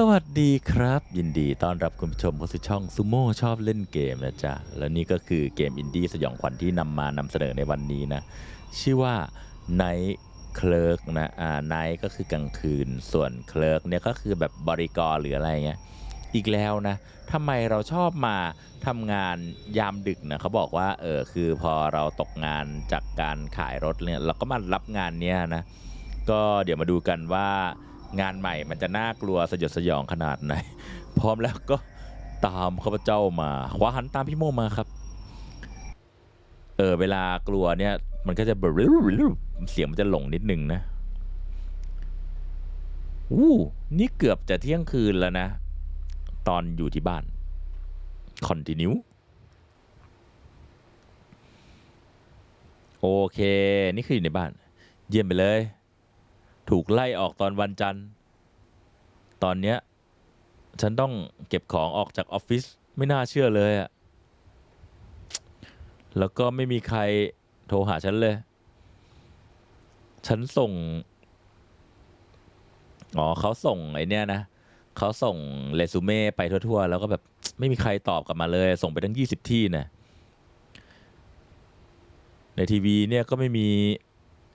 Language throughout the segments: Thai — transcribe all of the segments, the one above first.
สวัสดีครับ ยินดีต้อนรับคุณผู้ชมเข้าสู่ช่องซูโม่ชอบเล่นเกมนะจ๊ะ และนี่ก็คือเกมอินดี้สยองขวัญที่นำมานำเสนอในวันนี้นะ ชื่อว่า Night Clerk นะอ่า Night ก็คือกลางคืนส่วน Clerk เนี่ยก็คือแบบบริกรหรืออะไรเงี้ยอีกแล้วนะทำไมเราชอบมาทำงานยามดึกนะเขาบอกว่าเออคือพอเราตกงานจากการขายรถเนี่ยเราก็มารับงานเนี้ยนะก็เดี๋ยวมาดูกันว่า งานใหม่มันจะน่ากลัวสยดสยองขนาดไหน พร้อมแล้วก็ตามข้าพเจ้ามาขวาหันตามพี่โมมาครับ เออเวลากลัวเนี่ย มันก็จะบรึเสียงมันจะหลงนิดนึงนะอู้นี่เกือบจะเที่ยงคืนแล้วนะ ตอนอยู่ที่บ้านคอนติเนียโอเค นี่คืออยู่ในบ้าน เยี่ยมไปเลย ถูกไล่ออกตอนวันจันทร์ ตอนเนี้ยฉันต้องเก็บของออกจากออฟฟิศไม่น่าเชื่อเลยอะแล้วก็ไม่มีใครโทรหาฉันเลย ฉันส่ง อ๋อเขาส่งไอเนี่ยนะเขาส่งเรซูเม่ไปทั่วๆ แล้วก็แบบไม่มีใครตอบกลับมาเลย ส่งไปทั้งยี่สิบที่นะในทีวีเนี่ยก็ไม่มี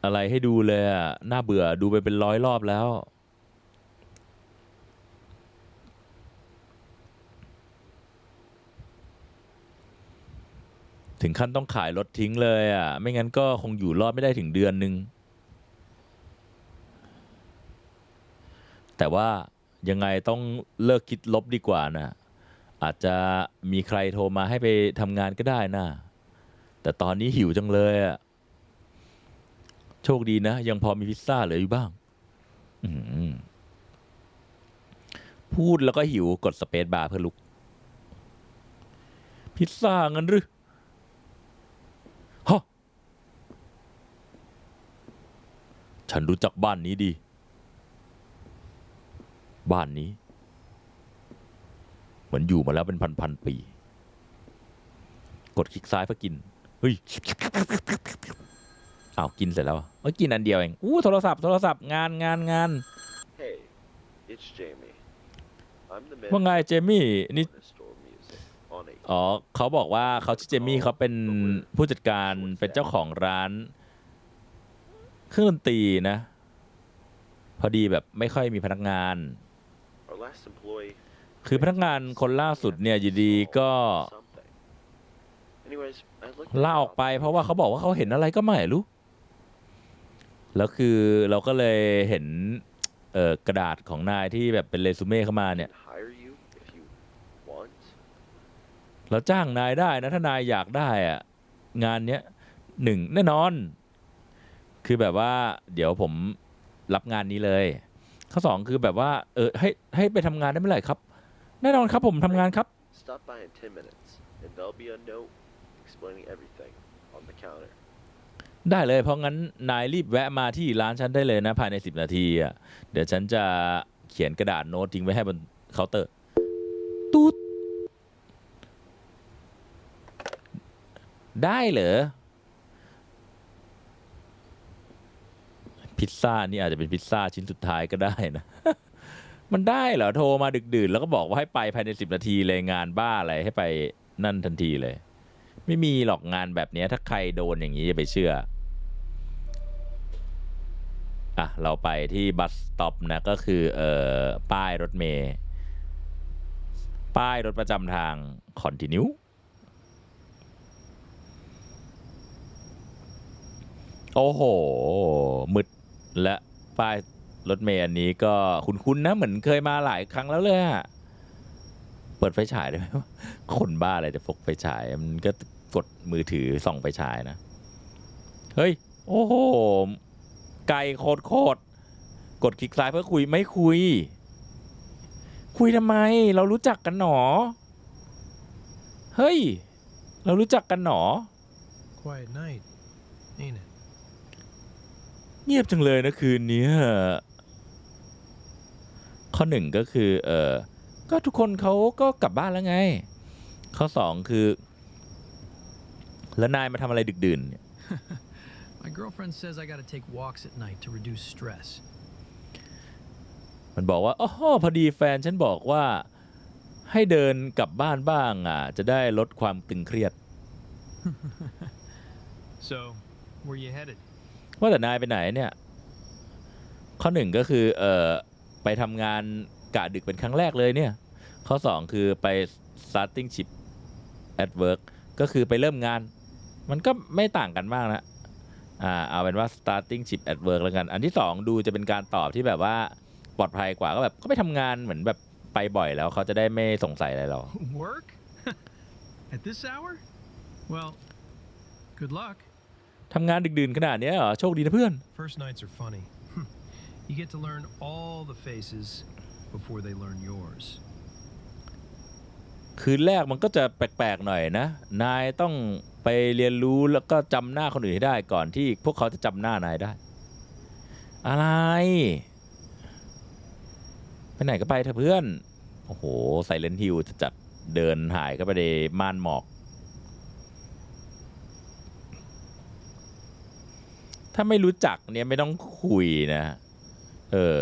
อะไรให้ดูเลยอะน่าเบื่อดูไปเป็นร้อยรอบแล้ว ถึงขั้นต้องขายรถทิ้งเลยอะ ไม่งั้นก็คงอยู่รอดไม่ได้ถึงเดือนหนึ่งแต่ว่ายังไงต้องเลิกคิดลบดีกว่านะ อาจจะมีใครโทรมาให้ไปทำงานก็ได้นะ แต่ตอนนี้หิวจังเลยอะ โชคดีนะ ยังพอมีพิซซ่าเหลืออยู่บ้างพูดแล้วก็หิวกดสเปซบาร์เพื่อลุก พิซซ่างั้นหรือฮะฉันรู้จักบ้านนี้ดี บ้านนี้ เหมือนอยู่มาแล้วเป็นพันๆปี กดคลิกซ้ายเพื่อกิน เฮ้ย อ้าวกินเสร็จแล้วอะเอ้ยกินอันเดียวเองอู้โทรศัพท์โทรศัพท์งานงานงาน Hey, it's Jamie. I'm the ว่าไง manager เจมี่ of นี่ Corner Store Music on a อ๋อเขาบอกว่าเขาชื่อเจมี่เขาเป็นผู้จัดการเป็นเจ้าของร้าน เครื่องดนตรีนะ พอดีแบบไม่ค่อยมีพนักงาน our last employee. คือพนักงานคนล่าสุดเนี่ยอยู่ดีก็ Something. Anyways, I looked ลาออกไป เพราะว่าเขาบอกว่าเขาเห็นอะไรก็ไม่รู้ แล้วคือเราก็เลยเห็นเอ่อกระดาษของนายที่แบบเป็นเรซูเม่เข้ามาเนี่ย hire you if you want. เราจ้างนายได้นะ ถ้านายอยากได้อะงานเนี้ยหนึ่งแน่นอน คือแบบว่า เดี๋ยวผมรับงานนี้เลย ข้อสองคือแบบว่า เออให้ให้ไปทำงานได้เมื่อไหร่ครับ แน่นอนครับผมทำงานครับ Stop by in 10 minutes, and there'll be a note explaining everything on the counter. ได้เลยเพราะงั้นนายรีบแวะมาที่ร้านฉันได้เลยนะภายในสิบนาทีอะเดี๋ยวฉันจะเขียนกระดาษโน้ตทิ้งไว้ให้บนเคาน์เตอร์ตูดได้เหรอพิซซ่านี่อาจจะเป็นพิซซ่าชิ้นสุดท้ายก็ได้นะ มันได้เหรอโทรมาดึกดื่นแล้วก็บอกว่าให้ไปภายในสิบนาทีเลยงานบ้าอะไรให้ไปนั่นทันทีเลย ไม่มีหรอกงานแบบนี้ถ้าใครโดนอย่างนี้อย่าไปเชื่อ อะเราไปที่บัสสต็อปนะก็คือเอ่อป้ายรถเมย์ป้ายรถประจำทางคอนติเนียโอ้โหมึดและป้ายรถเมย์อันนี้ก็คุ้นๆนะเหมือนเคยมาหลายครั้งแล้วเลยอะเปิดไฟฉายได้ไหมคนบ้าอะไรจะพกไฟฉาย มันก็กดมือถือส่องไฟฉายนะ เฮ้ย โอ้โห ไกลโคตรโคตรกดคลิกซ้ายเพื่อคุยไม่คุย คุยทำไม เรารู้จักกันหนอ เฮ้ย เรารู้จักกันหนอ Quiet night, ain't it? เงียบจังเลยนะคืนนี้ข้อหนึ่งก็คือ เออก็ทุกคนเขาก็กลับบ้านแล้วไง ข้อสองคือ แล้วนายมาทำอะไรดึกดื่นเนี่ย My girlfriend says I gotta take walks at night to reduce stress. มันบอกว่าอ๋อพอดีแฟนฉันบอกว่าให้เดินกลับบ้านบ้างอะจะได้ลดความตึงเครียด So, where you headed? ว่าแต่นายไปไหนเนี่ย ข้อหนึ่งก็คือเอ่อไปทำงานกะดึกเป็นครั้งแรกเลยเนี่ย ข้อสองคือไป starting ship at work ก็คือไปเริ่มงาน มันก็ไม่ต่างกันมากนะ อ่าเอาเป็นว่า starting ship at work แล้วกัน อันที่สองดูจะเป็นการตอบที่แบบว่าปลอดภัยกว่าก็แบบก็ไปทำงานเหมือนแบบไปบ่อยแล้วเขาจะได้ไม่สงสัยอะไรเรา Work? At this hour? Well, good luck. ทำงานดึกดื่นขนาดเนี้ยเหรอโชคดีนะเพื่อน First nights are funny. you get to learn all the faces before they learn yours. คืนแรกมันก็จะแปลกๆหน่อยนะ นายต้องไปเรียนรู้แล้วก็จำหน้าคนอื่นให้ได้ก่อนที่พวกเขาจะจำหน้านายได้ อะไร ไปไหนก็ไปเถอะเพื่อน โอ้โหไซเลนฮิลจะจัดเดินหายเข้าไปในม่านหมอก ถ้าไม่รู้จักเนี่ยไม่ต้องคุยนะ เออ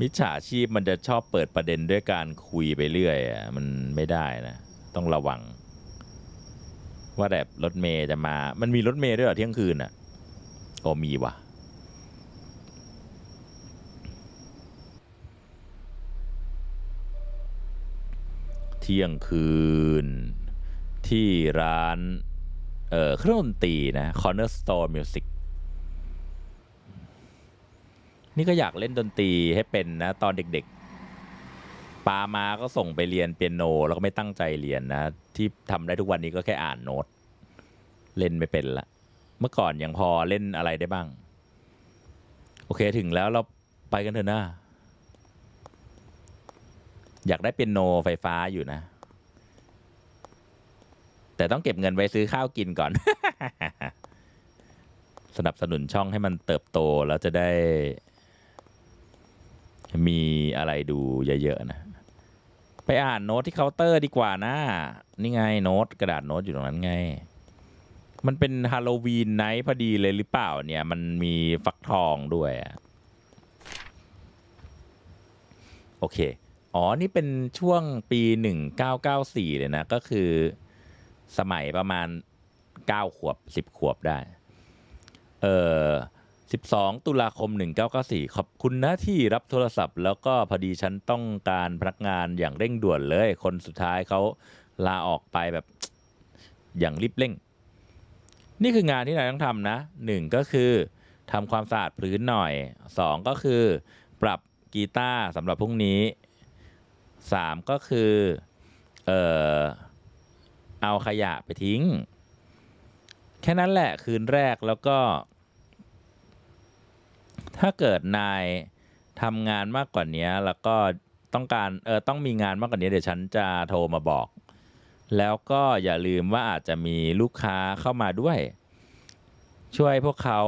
มิจฉาชีพมันจะชอบเปิดประเด็นด้วยการคุยไปเรื่อยอะมันไม่ได้นะ ต้องระวัง ว่าแบบรถเมย์จะมา มันมีรถเมย์ด้วยเหรอเที่ยงคืนอะก็มีว่ะเที่ยงคืน ที่ร้าน เอ่อเครื่องดนตรีนะ Cornerstone Music นี่ก็อยากเล่นดนตรีให้เป็นนะ ตอนเด็กๆปามาก็ส่งไปเรียนเปียโน แล้วก็ไม่ตั้งใจเรียนนะ ที่ทำได้ทุกวันนี้ก็แค่อ่านโน้ต เล่นไม่เป็นละเมื่อก่อนยังพอเล่นอะไรได้บ้าง โอเคถึงแล้วเราไปกันเถอะนะอยากได้เปียโนไฟฟ้าอยู่นะ แต่ต้องเก็บเงินไว้ซื้อข้าวกินก่อน สนับสนุนช่องให้มันเติบโตแล้วจะได้ มีอะไรดูเยอะๆนะ ไปอ่านโน้ตที่เคาน์เตอร์ดีกว่านะนี่ไงโน้ตกระดาษโน้ตอยู่ตรงนั้นไง มันเป็นฮาโลวีนไนท์พอดีเลยหรือเปล่าเนี่ย มันมีฟักทองด้วยโอเค อ๋อ นี่เป็นช่วงปี 1994 เลยนะ ก็คือสมัยประมาณ 9 ขวบ 10 ขวบได้ เออ 12 ตุลาคม 1994 ขอบคุณนะที่รับโทรศัพท์ แล้วก็พอดีฉันต้องการพนักงานอย่างเร่งด่วนเลย คนสุดท้ายเขาลาออกไปแบบอย่างรีบเร่ง นี่คืองานที่นายต้องทำนะหนึ่งก็คือทำความสะอาดพื้นหน่อยสองก็คือ ปรับกีตาร์สำหรับพรุ่งนี้สามก็คือเอ่อเอาขยะไปทิ้ง แค่นั้นแหละคืนแรกแล้วก็ ถ้าเกิดนายทำงานมากกว่านี้แล้วก็ต้องการเออต้องมีงานมากกว่านี้เดี๋ยวฉันจะโทรมาบอก แล้วก็อย่าลืมว่าอาจจะมีลูกค้าเข้ามาด้วย ช่วยพวกเขา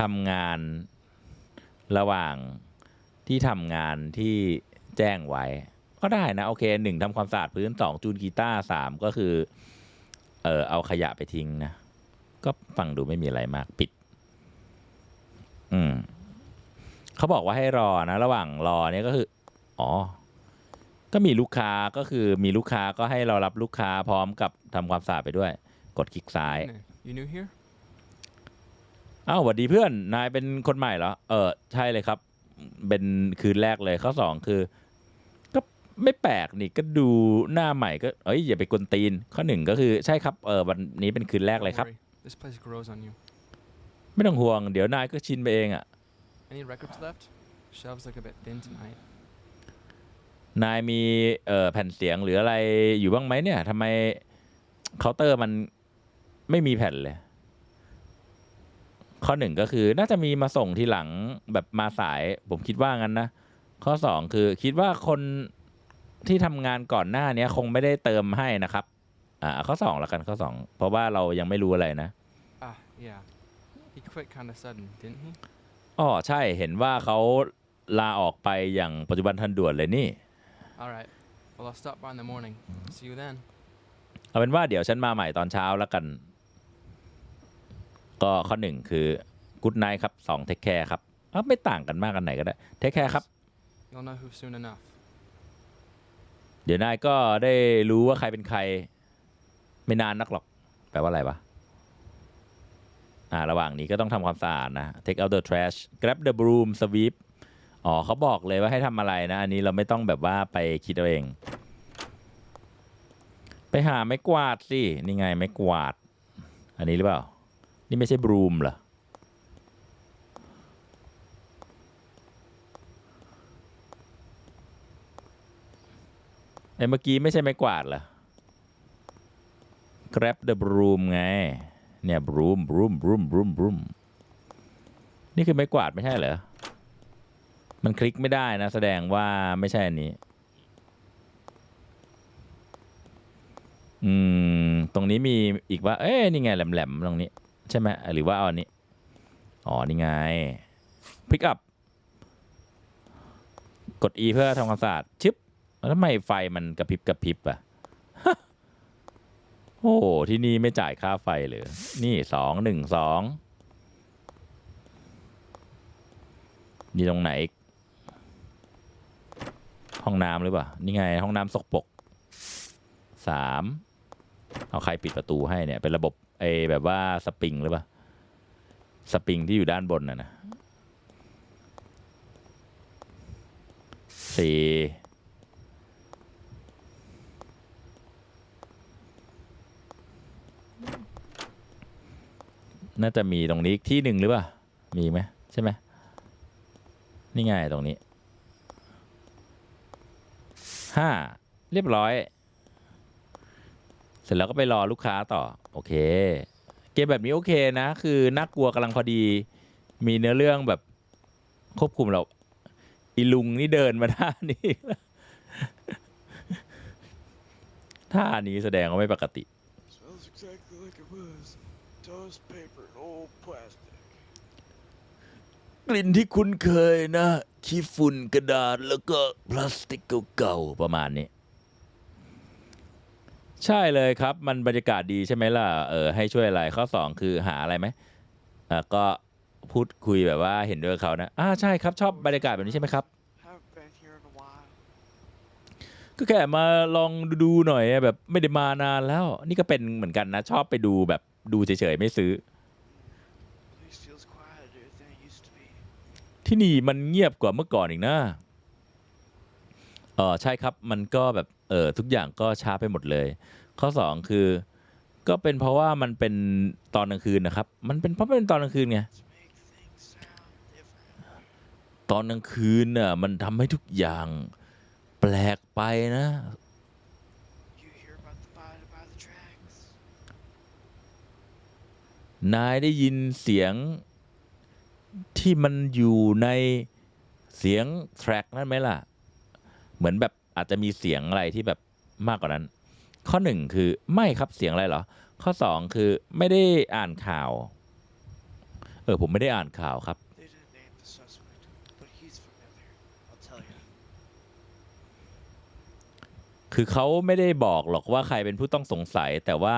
ทำงานระหว่างที่ทำงานที่แจ้งไว้ ก็ได้นะ โอเคหนึ่งทำความสะอาดพื้นสองจูนกีตาร์สามก็คือ เออเอาขยะไปทิ้งนะ ก็ฟังดูไม่มีอะไรมากปิด อืมเขาบอกว่าให้รอนะ ระหว่างรอเนี่ยก็คือ อ๋อ ก็มีลูกค้าก็คือมีลูกค้าก็ให้เรารับลูกค้าพร้อมกับทำความสะอาดไปด้วย กดคลิกซ้าย Hey, you new here? อ้าวสวัสดีเพื่อน นายเป็นคนใหม่เหรอ เออ ใช่เลยครับ เป็นคืนแรกเลย ข้อสองคือ ก็ไม่แปลกนี่ ก็ดูหน้าใหม่ก็ เอ้ย อย่าไปกวนตีน ข้อหนึ่งก็คือ ใช่ครับ เออ วันนี้เป็นคืนแรกเลย Don't ครับ worry, This place grows on you. ไม่ต้องห่วง เดี๋ยวนายก็ชินไปเองอะ Any records left? Shelves look a bit thin tonight. นายมีเอ่อแผ่นเสียงหรืออะไรอยู่บ้างไหมเนี่ยทำไมเคาน์เตอร์มันไม่มีแผ่นเลย ข้อหนึ่งก็คือน่าจะมีมาส่งทีหลังแบบมาสาย ผมคิดว่างั้นนะ ข้อสองคือคิดว่าคนที่ทำงานก่อนหน้าเนี้ยคงไม่ได้เติมให้นะครับ อ่า ข้อสองละกันข้อสองเพราะว่าเรายังไม่รู้อะไรนะ Ah, yeah. He quit kind of sudden, didn't he? อ๋อใช่เห็นว่าเขาลาออกไปอย่างปัจจุบันทันด่วนเลยนี่ All right. Well, I'll stop by in the morning. See you then. เอาเป็นว่าเดี๋ยวฉันมาใหม่ตอนเช้าแล้วกัน ก็ข้อหนึ่งคือกู d ไน h t ครับสองเทคแคร์ครับเอ้าไม่ต่างกันมากกันไหนก็ได้เทคแคร์ครับ You'll know who soon enough. เดี๋ยวนายก็ได้รู้ว่าใครเป็นใคร ไม่นานนักหรอก แปลว่าอะไรวะ อ่าระหว่างนี้ก็ต้องทำความสะอาดนะ take out the trash grab the broom sweep อ๋อเขาบอกเลยว่าให้ทำอะไรนะ อันนี้เราไม่ต้องแบบว่าไปคิดเอาเอง ไปหาไม้กวาดสิ นี่ไงไม้กวาด อันนี้หรือเปล่า นี่ไม่ใช่บรูมเหรอ ไอ้เมื่อกี้ไม่ใช่ไม้กวาดเหรอ grab the broom ไง เนี่ย broom broom broom broom broom นี่คือไม้กวาดไม่ใช่เหรอ มันคลิกไม่ได้นะ แสดงว่าไม่ใช่อันนี้ อืม ตรงนี้มีอีกว่า เอ้ยนี่ไงแหลมๆตรงนี้ ใช่ไหมหรือว่าเอาอันนี้ อ๋อ นี่ไง pick up กด E เพื่อทำความสะอาดชึบแล้วทำไมไฟมันกระพริบกระพริบอะ โอ้ที่นี่ไม่จ่ายค่าไฟเลยนี่สองหนึ่งสองนี่ตรงไหนอีกห้องน้ำหรือเปล่า นี่ไง ห้องน้ำสกปรกสามเอาใครปิดประตูให้เนี่ย เป็นระบบไอแบบว่าสปริงหรือเปล่า สปริงที่อยู่ด้านบนน่ะนะสี่ น่าจะมีตรงนี้อีกที่หนึ่งหรือเปล่า มีไหมใช่ไหมนี่ไงตรงนี้ห้าเรียบร้อย เสร็จแล้วก็ไปรอลูกค้าต่อ โอเค เกมแบบนี้โอเคนะ คือน่ากลัวกำลังพอดี มีเนื้อเรื่องแบบควบคุมเราอีลุงนี่เดินมาท่านี้ท่านี้แสดงว่าไม่ปกติ Smells exactly like it was. Toast paper and old plastic. กลิ่นที่คุ้นเคยนะขี้ฝุ่นกระดาษแล้วก็พลาสติกเก่าๆประมาณนี้ ใช่เลยครับ มันบรรยากาศดีใช่ไหมล่ะเออให้ช่วยอะไรข้อสองคือหาอะไรไหมอ่าก็พูดคุยแบบว่าเห็นด้วยกับเขานะอ่าใช่ครับชอบบรรยากาศแบบนี้ใช่ไหมครับ Haven't been here in a while. ก็แค่มาลองดูหน่อยแบบไม่ได้มานานแล้ว นี่ก็เป็นเหมือนกันนะ ชอบไปดูแบบ ดูเฉยๆไม่ซื้อ Place feels quieter than it used to be. ที่นี่มันเงียบกว่าเมื่อก่อนอีกนะเออใช่ครับมันก็แบบเออทุกอย่างก็ช้าไปหมดเลย ข้อสองคือ ก็เป็นเพราะว่ามันเป็นตอนกลางคืนนะครับ มันเป็นเพราะเป็นตอนกลางคืนไง To make things sound different. ตอนกลางคืนน่ะมันทำให้ทุกอย่างแปลกไปนะ You hear about the body by the tracks. นายได้ยินเสียงที่มันอยู่ในเสียงแทร็กนั่นไหมล่ะ เหมือนแบบอาจจะมีเสียงอะไรที่แบบมากกว่านั้น ข้อหนึ่งคือไม่ครับเสียงอะไรเหรอ ข้อสองคือไม่ได้อ่านข่าว เออผมไม่ได้อ่านข่าวครับ คือเขาไม่ได้บอกหรอกว่าใครเป็นผู้ต้องสงสัยแต่ว่า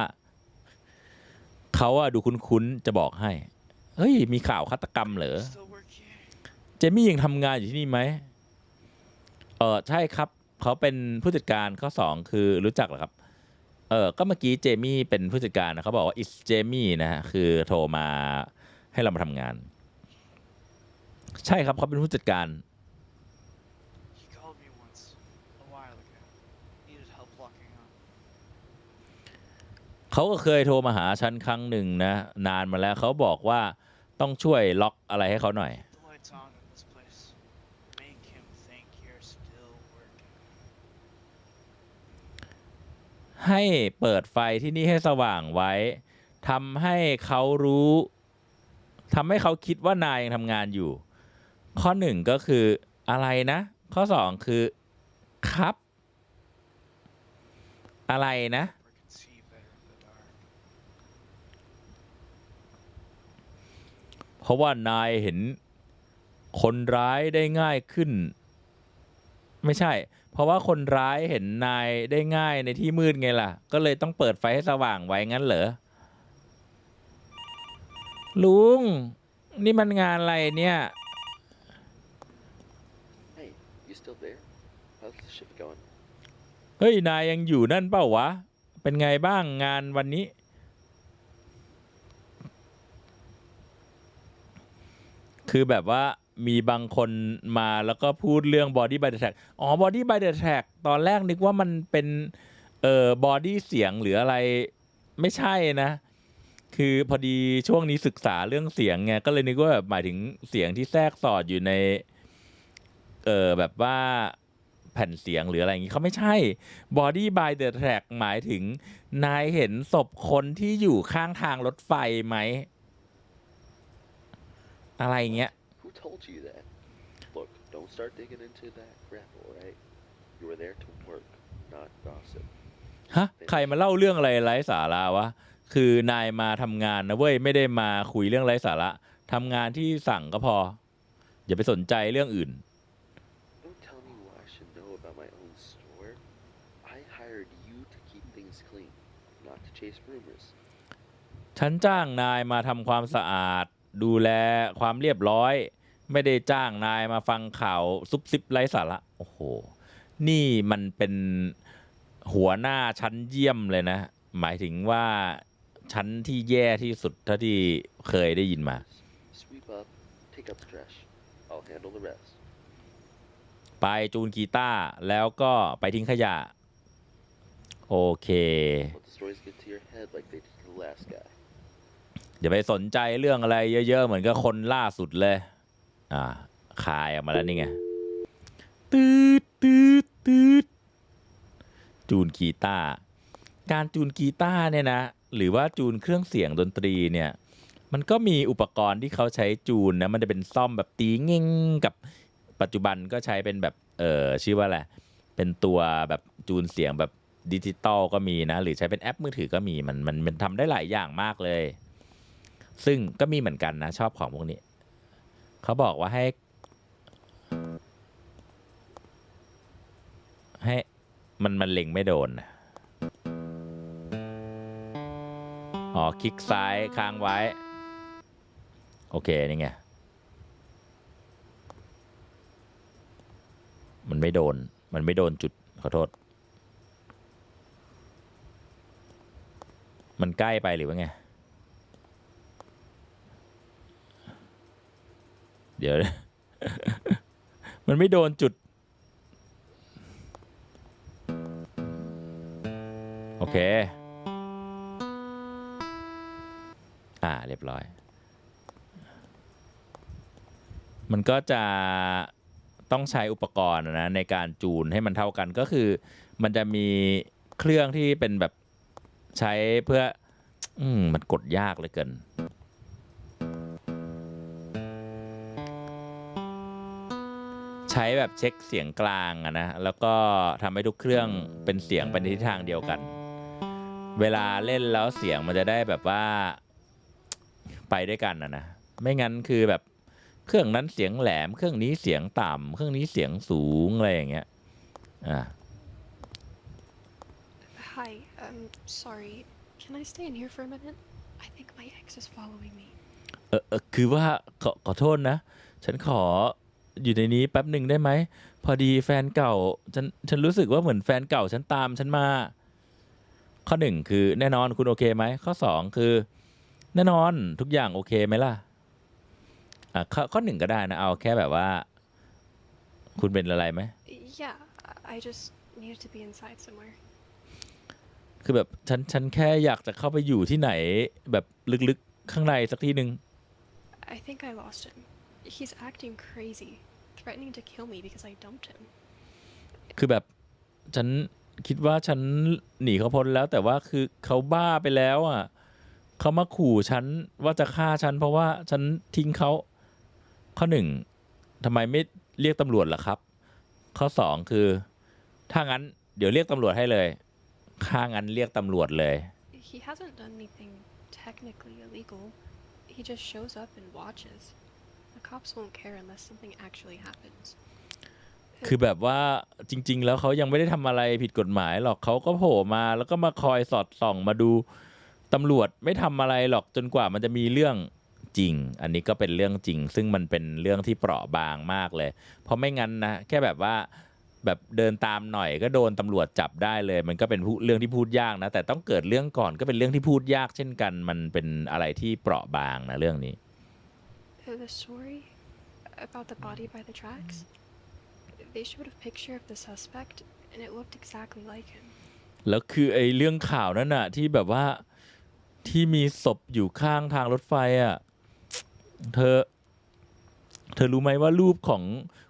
เขาอะดูคุ้นๆ จะบอกให้ เฮ้ย มีข่าวฆาตกรรมเหรอ เจมี่ยังทำงานอยู่ที่นี่ไหม เออใช่ครับ เขาเป็นผู้จัดการข้อสองคือรู้จักเหรอครับ เออก็เมื่อกี้เจมี่เป็นผู้จัดการนะเขาบอกว่า is เจมี่นะฮะ คือโทรมาให้เรามาทำงาน ใช่ครับเขาเป็นผู้จัดการ He called me once, a while ago. Needed help locking up. เขาก็เคยโทรมาหาฉันครั้งหนึ่งนะนานมาแล้วเขาบอกว่าต้องช่วยล็อกอะไรให้เขาหน่อย ให้เปิดไฟที่นี่ให้สว่างไว้ทำให้เขารู้ทำให้เขาคิดว่านายยังทำงานอยู่ ข้อหนึ่งก็คืออะไรนะ ข้อสองคือครับ อะไรนะ ราะว่านายเห็นคนร้ายได้ง่ายขึ้น ไม่ใช่ เพราะว่าคนร้ายเห็นนายได้ง่ายในที่มืดไงล่ะ ก็เลยต้องเปิดไฟให้สว่างไว้งั้นเหรอลุง นี่มันงานอะไรเนี่ย Hey, you still there? How's the ship going? เฮ้ย นายยังอยู่นั่นเปล่าวะ เป็นไงบ้างงานวันนี้ คือแบบว่ามีบางคนมาแล้วก็พูดเรื่อง body by the track อ๋อ body by the track ตอนแรกนึกว่ามันเป็นเอ่อ body เสียงหรืออะไรไม่ใช่นะ คือพอดีช่วงนี้ศึกษาเรื่องเสียงไงก็เลยนึกว่าแบบหมายถึงเสียงที่แทรกสอดอยู่ในเออแบบว่าแผ่นเสียงหรืออะไรอย่างงี้เขาไม่ใช่ body by the track หมายถึง นายเห็นศพคนที่อยู่ข้างทางรถไฟไหม อะไรเงี้ย Who told you that? Look, don't start digging into that crap, alright? You were there to work, not gossip. ฮะ ใครมาเล่าเรื่องอะไรไร้สาระวะ คือนายมาทำงานนะเว้ย ไม่ได้มาคุยเรื่องไร้สาระทำงานที่สั่งก็พอ อย่าไปสนใจเรื่องอื่น Don't tell me what I should know about my own store. I hired you to keep things clean, not to chase rumors. ฉันจ้างนายมาทำความสะอาด ดูแลความเรียบร้อย ไม่ได้จ้างนายมาฟังข่าวซุบซิบไร้สาระโอ้โห นี่มันเป็นหัวหน้าชั้นเยี่ยมเลยนะ หมายถึงว่าชั้นที่แย่ที่สุดเท่าที่เคยได้ยินมา Sweep up, take up the trash. I'll handle the rest. ไปจูนกีตาร์แล้วก็ไปทิ้งขยะ โอเค Let the stories get to your head like they did to the last guy. อย่าไปสนใจเรื่องอะไรเยอะๆ เหมือนกับคนล่าสุดเลย อ่า คายออกมาแล้วนี่ไง ตืดตืดตืดจูนกีตาร์ การจูนกีตาร์เนี่ยนะ หรือว่าจูนเครื่องเสียงดนตรีเนี่ย มันก็มีอุปกรณ์ที่เขาใช้จูนนะ มันจะเป็นซ่อมแบบตีเง่งกับปัจจุบันก็ใช้เป็นแบบ เออชื่อว่าอะไร เป็นตัวแบบจูนเสียงแบบดิจิตอลก็มีนะ หรือใช้เป็นแอปมือถือก็มี มันมันมันทำได้หลายอย่างมากเลย ซึ่งก็มีเหมือนกันนะชอบของพวกนี้ เขาบอกว่าให้ ให้มันมันเล็งไม่โดนนะอ๋อ คลิกซ้ายค้างไว้ โอเค นี่ไง มันไม่โดน มันไม่โดนจุด ขอโทษ มันใกล้ไปหรือว่าไง เดี๋ยว มันไม่โดนจุด โอเค อ่า เรียบร้อย มันก็จะต้องใช้อุปกรณ์นะในการจูนให้มันเท่ากันก็คือ มันจะมีเครื่องที่เป็นแบบใช้เพื่อ อืมมันกดยากเลยเกิน ใช้แบบเช็คเสียงกลางอะนะ แล้วก็ทำให้ทุกเครื่องเป็นเสียงไปในทิศทางเดียวกัน เวลาเล่นแล้วเสียงมันจะได้แบบว่าไปด้วยกันนะนะ ไม่งั้นคือแบบเครื่องนั้นเสียงแหลม เครื่องนี้เสียงต่ำเครื่องนี้เสียงสูงอะไรอย่างเงี้ย อ่า Hi, um, sorry. Can I stay in here for a minute? I think my ex is following me. เออเออคือว่าขอขอโทษนะ ฉันขอ อยู่ในนี้แป๊บหนึ่งได้ไหม พอดีแฟนเก่าฉันฉันรู้สึกว่าเหมือนแฟนเก่าฉันตามฉันมา ข้อหนึ่งคือแน่นอนคุณโอเคไหม ข้อสองคือ แน่นอนทุกอย่างโอเคไหมล่ะอะข้อข้อหนึ่งก็ได้นะ เอาแค่แบบว่า คุณเป็นอะไรไหม Yeah, I- I just needed to be inside somewhere. คือแบบฉันฉันแค่อยากจะเข้าไปอยู่ที่ไหน แบบลึกๆข้างในสักที่หนึ่ง I think I lost him. He's acting crazy, threatening to kill me because I dumped him. คือแบบฉันคิดว่าฉันหนีเขาพ้นแล้ว แต่ว่าคือเขาบ้าไปแล้วอะเขามาขู่ฉันว่าจะฆ่าฉัน เพราะว่าฉันทิ้งเขาข้อหนึ่งทำไมไม่เรียกตำรวจล่ะครับ ข้อสองคือ ถ้างั้นเดี๋ยวเรียกตำรวจให้เลยถ้างั้นเรียกตำรวจเลย He hasn't done anything technically illegal. He just shows up and watches. The cops won't care unless something actually happens. คือแบบว่าจริง ๆ แล้วเขายังไม่ได้ทำอะไรผิดกฎหมายหรอกเขาก็โผล่มาแล้วก็มาคอยสอดส่องมาดูตำรวจไม่ทำอะไรหรอกจนกว่ามันจะมีเรื่องจริง อันนี้ก็เป็นเรื่องจริง ซึ่งมันเป็นเรื่องที่เปราะบางมากเลย เพราะไม่งั้นนะแค่แบบว่าแบบเดินตามหน่อยก็โดนตำรวจจับได้เลย มันก็เป็นเรื่องที่พูดยากนะ แต่ต้องเกิดเรื่องก่อนก็เป็นเรื่องที่พูดยากเช่นกัน มันเป็นอะไรที่เปราะบางนะเรื่องนี้ Uh, The story about the body by the tracks? They showed a picture of the suspect, and it looked exactly like him. แล้วคือไอ้เรื่องข่าวนั้นน่ะที่แบบว่าที่มีศพอยู่ข้างทางรถไฟอะเธอ เธอรู้ไหมว่ารูปของ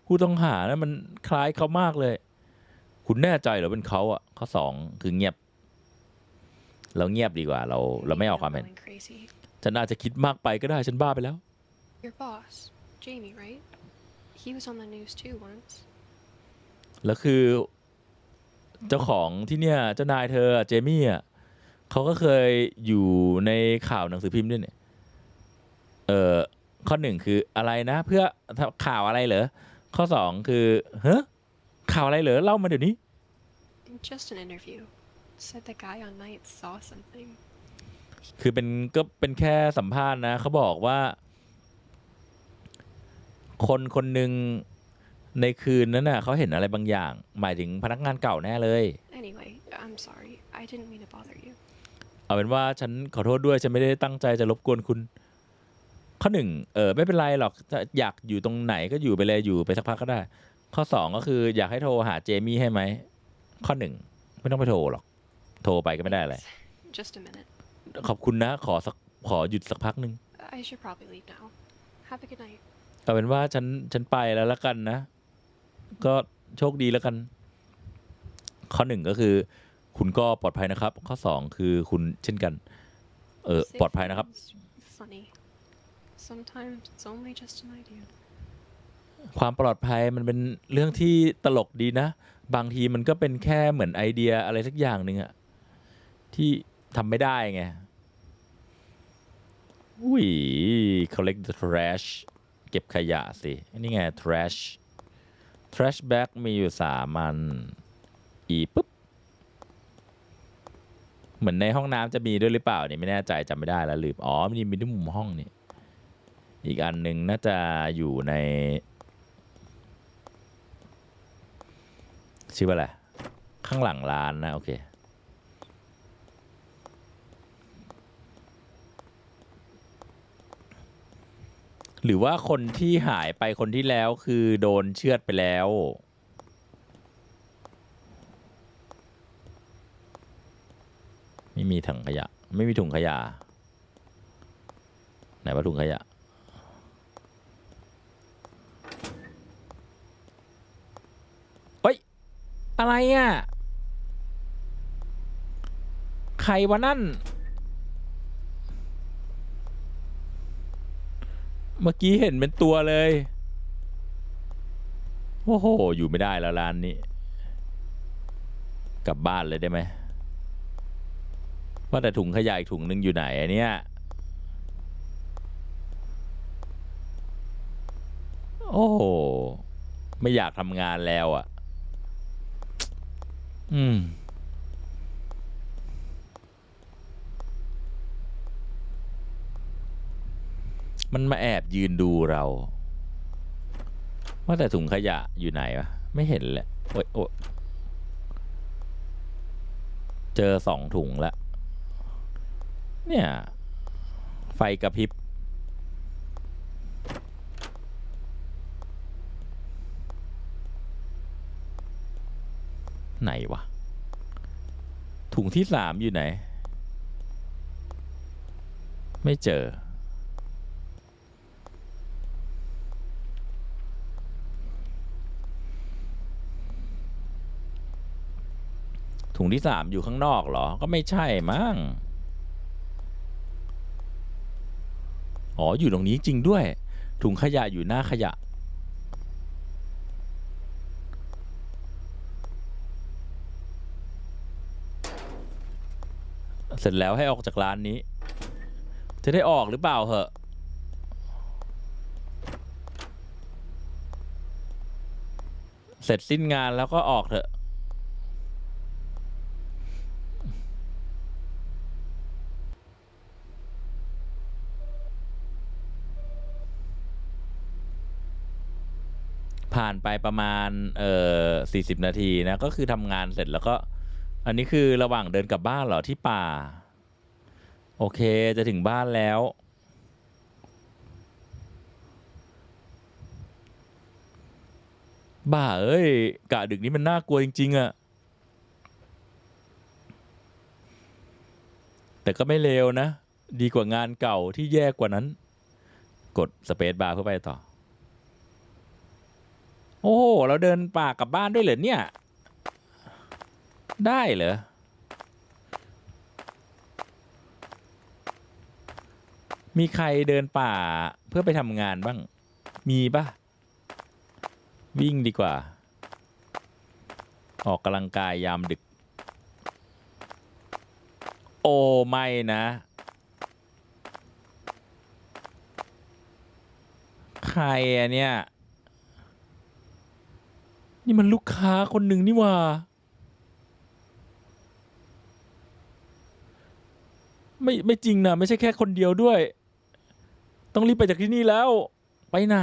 ผู้ต้องหานะมันคล้ายเขามากเลย คุณแน่ใจเหรอเป็นเขาอะ ข้อสองคือเงียบ เราเงียบดีกว่า เรา เราไม่ Maybe เอา I'm ความเห็น going crazy. ฉันอาจจะคิดมากไปก็ได้ฉันบ้าไปแล้ว Your boss, Jamie, right? He was on the news too once. แล้วคือเจ้าของที่เนี่ยเจ้านายเธออะเจมี่อะเขาก็เคยอยู่ในข่าวหนังสือพิมพ์ด้วยเนี่ยเออข้อหนึ่งคืออะไรนะ เพื่อข่าวอะไรเหรอข้อสองคือเฮ้ข่าวอะไรเหรอเล่ามาเดี๋ยวนี้ Just an interview. Said the guy on night saw something. คือเป็นก็เป็นแค่สัมภาษณ์นะเขาบอกว่า คนคนหนึ่งในคืนนั้นน่ะเขาเห็นอะไรบางอย่าง หมายถึงพนักงานเก่าแน่เลย Anyway, I'm sorry. I didn't mean to bother you. เอาเป็นว่าฉันขอโทษด้วยฉันไม่ได้ตั้งใจจะรบกวนคุณ ข้อหนึ่งเออไม่เป็นไรหรอกถ้าอยากอยู่ตรงไหนก็อยู่ไปเลยอยู่ไปสักพักก็ได้ ข้อสองก็คืออยากให้โทรหาเจมี่ให้ไหม ข้อหนึ่งไม่ต้องไปโทรหรอก โทรไปก็ไม่ได้อะไร Just a minute. ขอบคุณนะ ขอสักขอหยุดสักพักหนึ่ง I should probably leave now. Have a good night. เอาเป็นว่าฉันฉันไปแล้วละกันนะ ก็โชคดีแล้วกัน ข้อหนึ่งก็คือ คุณก็ปลอดภัยนะครับ ข้อสองคือคุณเช่นกัน เออปลอดภัยนะครับ Safety's Funny. Sometimes it's only just an idea. ความปลอดภัยมันเป็นเรื่องที่ตลกดีนะ บางทีมันก็เป็นแค่เหมือนไอเดียอะไรสักอย่างหนึ่งอะที่ทำไม่ได้ไงอุ้ย collect the trash เก็บขยะสินี่ไง trash trash bag มีอยู่สามอัน อีปุ๊บ เหมือนในห้องน้ำจะมีด้วยหรือเปล่าเนี่ยไม่แน่ใจจำไม่ได้แล้วลืม อ๋อมีมีที่มุมห้องนี่ อีกอันหนึ่งน่าจะอยู่ใน ชื่อว่าอะไร ข้างหลังร้านนะ โอเค หรือว่าคนที่หายไปคนที่แล้วคือโดนเชือดไปแล้ว ไม่มีถังขยะ ไม่มีถุงขยะ ไหนว่าถุงขยะ เฮ้ย อะไรอะ ใครวะนั่น เมื่อกี้เห็นเป็นตัวเลย โอ้โห อยู่ไม่ได้แล้วร้านนี้ กลับบ้านเลยได้ไหม ว่าแต่ถุงขยะอีกถุงหนึ่งอยู่ไหนอเนี่ยโอ้โห ไม่อยากทำงานแล้วอะ อืม มันมาแอบยืนดูเรา ว่าแต่ถุงขยะอยู่ไหนวะ ไม่เห็นแหละโอ๊ยโอ๊ยเจอสองถุงแล้วเนี่ย ไฟกระพริบ ไหนวะ ถุงที่สามอยู่ไหน ไม่เจอ ถุงที่สามอยู่ข้างนอกเหรอ ก็ไม่ใช่มั้ง อ๋อ อยู่ตรงนี้จริงด้วย ถุงขยะอยู่หน้าขยะ เสร็จแล้วให้ออกจากร้านนี้ จะได้ออกหรือเปล่าเหอะเสร็จสิ้นงานแล้วก็ออกเถอะ ผ่านไปประมาณเอ่อสี่สิบนาทีนะก็คือทำงานเสร็จแล้วก็ อันนี้คือระหว่างเดินกลับบ้านเหรอที่ป่า โอเคจะถึงบ้านแล้ว บ้าเอ้ยกะดึกนี้มันน่ากลัวจริง ๆอะแต่ก็ไม่เลวนะ ดีกว่างานเก่าที่แย่กว่านั้น กดสเปซบาร์เพื่อไปต่อ โอ้โหเราเดินป่ากลับบ้านด้วยเหรอเนี่ย ได้เหรอ มีใครเดินป่าเพื่อไปทำงานบ้าง มีปะวิ่งดีกว่า ออกกำลังกายยามดึก โอ้ไม่นะ ใครอะเนี่ย นี่มันลูกค้าคนหนึ่งนี่ว่า ไม่ไม่จริงนะไม่ใช่แค่คนเดียวด้วย ต้องรีบไปจากที่นี่แล้ว ไปไหน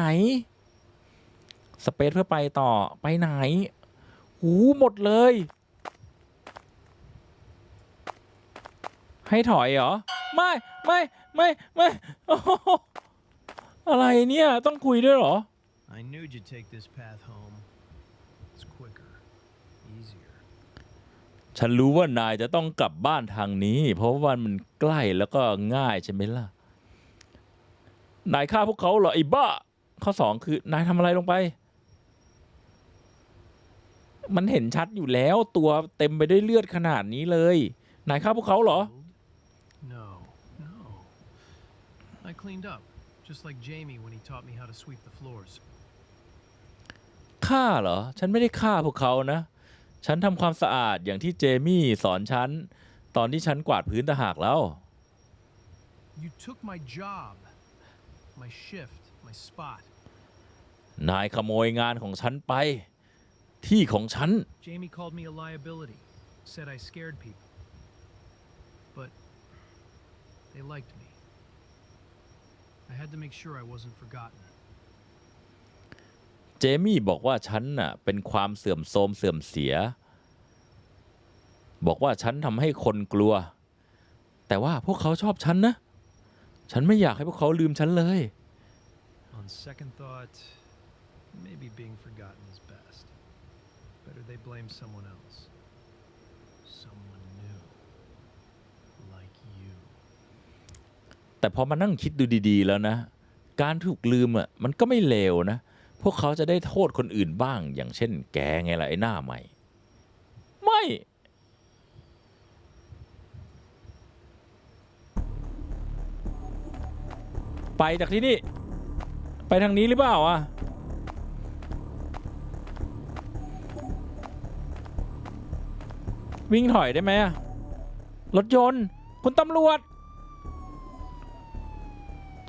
สเปซเพื่อไปต่อไปไหนหูหมดเลย ให้ถอยเหรอ ไม่ไม่ไม่ไม่โอ้โหอะไรเนี่ย ต้องคุยด้วยเหรอ I knew you'd take this path home. It's quicker, easier. ฉันรู้ว่านายจะต้องกลับบ้านทางนี้ เพราะว่ามันใกล้แล้วก็ง่ายใช่ไหมล่ะ นายฆ่าพวกเขาเหรอไอ้บ้า ข้อสองคือนายทำอะไรลงไป มันเห็นชัดอยู่แล้วตัวเต็มไปด้วยเลือดขนาดนี้เลย นายฆ่าพวกเขาเหรอ Killed? No, no. I cleaned up, just like Jamie when he taught me how to sweep the floors. ฆ่าเหรอ ฉันไม่ได้ฆ่าพวกเขานะ ฉันทำความสะอาดอย่างที่เจมี่สอนฉัน ตอนที่ฉันกวาดพื้นตะหากแล้ว You took my job, my shift, my spot. นายขโมยงานของฉันไป ที่ของฉัน Jamie called me a liability, said I scared people. But they liked me. I had to make sure I wasn't forgotten. เจมี่บอกว่าฉันน่ะเป็นความเสื่อมโทรมเสื่อมเสีย บอกว่าฉันทำให้คนกลัว แต่ว่าพวกเขาชอบฉันนะ ฉันไม่อยากให้พวกเขาลืมฉันเลย On second thought, maybe being forgotten is best. Better they blame someone else. Someone new. Like you. แต่พอมานั่งคิดดูดี ๆ แล้วนะ การถูกลืมอะมันก็ไม่เลวนะ พวกเขาจะได้โทษคนอื่นบ้าง อย่างเช่น แกไงล่ะไอ้หน้าใหม่ ไม่ ไปจากที่นี่ ไปทางนี้หรือเปล่าอะวิ่งถอยได้ไหมอะรถยนต์ คุณตำรวจ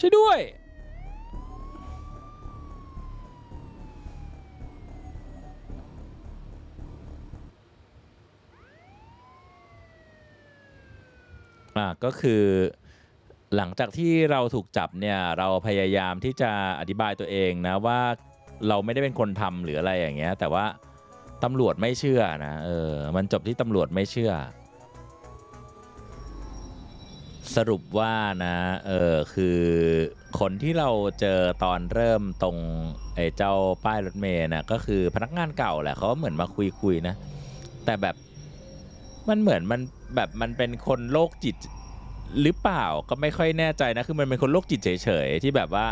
ช่วยด้วย อ่าก็คือ หลังจากที่เราถูกจับเนี่ยเราพยายามที่จะอธิบายตัวเองนะว่าเราไม่ได้เป็นคนทำหรืออะไรอย่างเงี้ย แต่ว่าตำรวจไม่เชื่อนะเออมันจบที่ตำรวจไม่เชื่อ สรุปว่านะเออคือคนที่เราเจอตอนเริ่มตรงไอ้เจ้าป้ายรถเมล์นะก็คือพนักงานเก่าแหละเขาเหมือนมาคุยคุยๆนะ แต่แบบ มันเหมือนมันแบบมันเป็นคนโรคจิตหรือเปล่าก็ไม่ค่อยแน่ใจนะ คือมันเป็นคนโรคจิตเฉยๆที่แบบว่า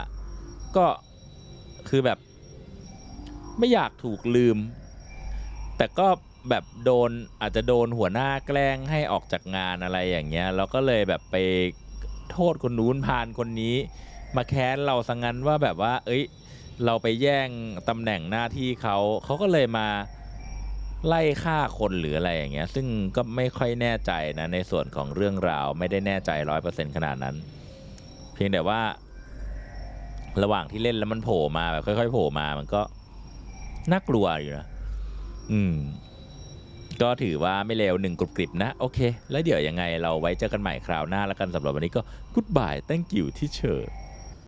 ก็คือแบบ ไม่อยากถูกลืม แต่ก็แบบโดนอาจจะโดนหัวหน้าแกล้งให้ออกจากงานอะไรอย่างเงี้ยแล้วก็เลยแบบไปโทษคนนู้นพานคนนี้ มาแค้นเราสังงั้นว่าแบบว่า เอ้ย เราไปแย่งตำแหน่งหน้าที่เขาเขาก็เลยมา ไล่ฆ่าคนหรืออะไรอย่างเงี้ย ซึ่งก็ไม่ค่อยแน่ใจนะในส่วนของเรื่องราวไม่ได้แน่ใจร้อยเปอร์เซ็นขนาดนั้น เพียงแต่ว่า ระหว่างที่เล่นแล้วมันโผล่มาแบบค่อย ๆ โผล่มามันก็น่ากลัวอยู่นะอืม ก็ถือว่าไม่เลวหนึ่งกรุบกริบนะ โอเค แล้วเดี๋ยวยังไงเราไว้เจอกันใหม่คราวหน้าแล้วกันสำหรับวันนี้ก็ goodbye thank you ที่เชอร์